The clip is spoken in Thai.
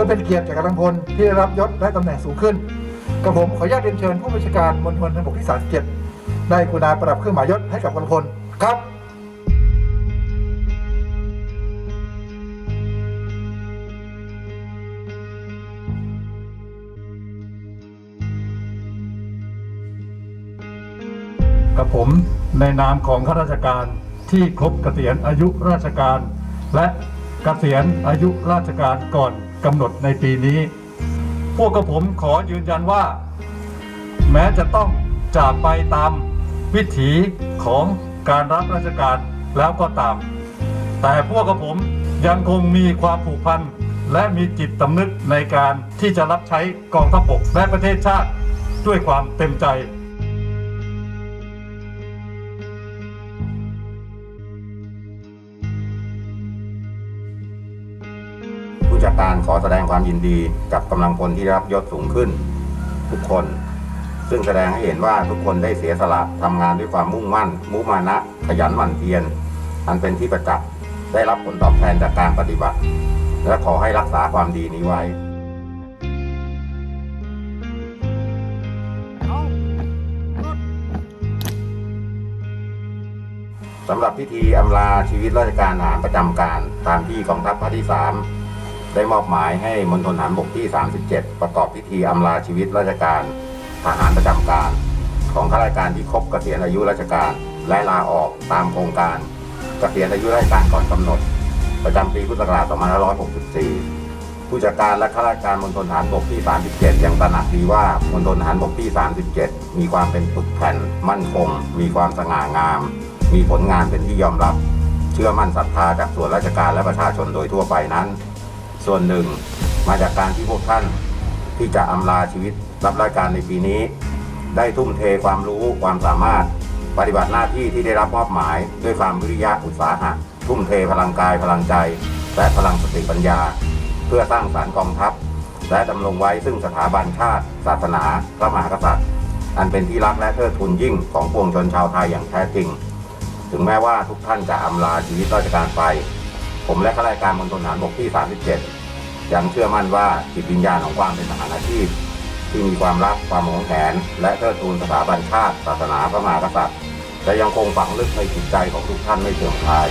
พื่อเป็นเกียรติแก่กำลังพลที่ได้รับยศและตำแหน่งสูงขึ้นกระผมขออนุญาตเรียนเชิญผู้บัญชาการมณฑลทหารบกที่37ได้กรุณาประดับเครื่องหมายยศให้กับกำลังพลครับกับผมในนามของข้าราชการที่ครบเกษียณอายุราชการ และเกษียณอายุราชการก่อน กำหนดในปีนี้ พวกกับผมขอยืนยันว่า แม้จะต้องจากไปตามวิถีของการรับราชการแล้วก็ตาม แต่พวกกับผมยังคงมีความผูกพันและมีจิตสำนึกในการที่จะรับใช้กองทัพบกและประเทศชาติด้วยความเต็มใจ ผู้จัดการขอแสดงความยินดีกับกำลังพลที่ได้รับยศสูงขึ้น ทุกคน ซึ่งแสดงให้เห็นว่าทุกคนได้เสียสละทำงานด้วยความมุ่งมั่น มุมานะ ขยันหมั่นเพียรอันเป็นที่ประจักษ์ได้รับผลตอบแทนจากการปฏิบัติ และขอให้รักษาความดีนี้ไว้สำหรับพิธีอำลาชีวิตราชการทหารประจำการ ตามที่กองทัพภาคที่ 3 ได้มอบหมายให้มณฑลทหารบกที่ 37 ประกอบพิธีอำลาชีวิตราชการทหารประจำการ ของข้าราชการที่ครบเกษียณอายุราชการ และลาออกตามโครงการเกษียณอายุราชการก่อนกำหนด ประจำปีพุทธศักราช2564 ผู้จัดการและข้าราชการมณฑลทหารบกที่ 37 ยังตระหนักดีว่ามณฑลทหารบกที่ 37 มีความเป็นปึกแผ่น มั่นคง มีความสง่างาม มีผลงานเป็นที่ยอมรับ เชื่อมั่นศรัทธาจากส่วนราชการและประชาชนโดยทั่วไปนั้น ส่วนหนึ่งมาจากการที่พวกท่านที่จะอำลาชีวิตรับราชการในปีนี้ ได้ทุ่มเทความรู้ความสามารถ ปฏิบัติหน้าที่ที่ได้รับมอบหมาย ด้วยความวิริยะอุตสาหะ ทุ่มเทพลังกายพลังใจ และพลังสติปัญญา เพื่อสร้างสารรค์กองทัพ และดำรงไว้ซึ่งสถาบันชาติ ศาสนาพระมหากษัตริย์ อันเป็นที่รักและเทิดทูนยิ่งของปวงชนชาวไทยอย่างแท้จริง ถึงแม้ว่าทุกท่านจะอำลาชีวิตราชการไป ผมและข้าราชการมณฑลฐานบกที่ 37 ยังเชื่อมั่นว่าจิตวิญญาณของความเป็นทหารอาชีพ ที่มีความรักความหวงแหน และเทิดทูนสถาบันชาติ ศาสนาพระมหากษัตริย์จะยังคงฝังลึกในจิตใจของทุกท่านไม่เสื่อมคลาย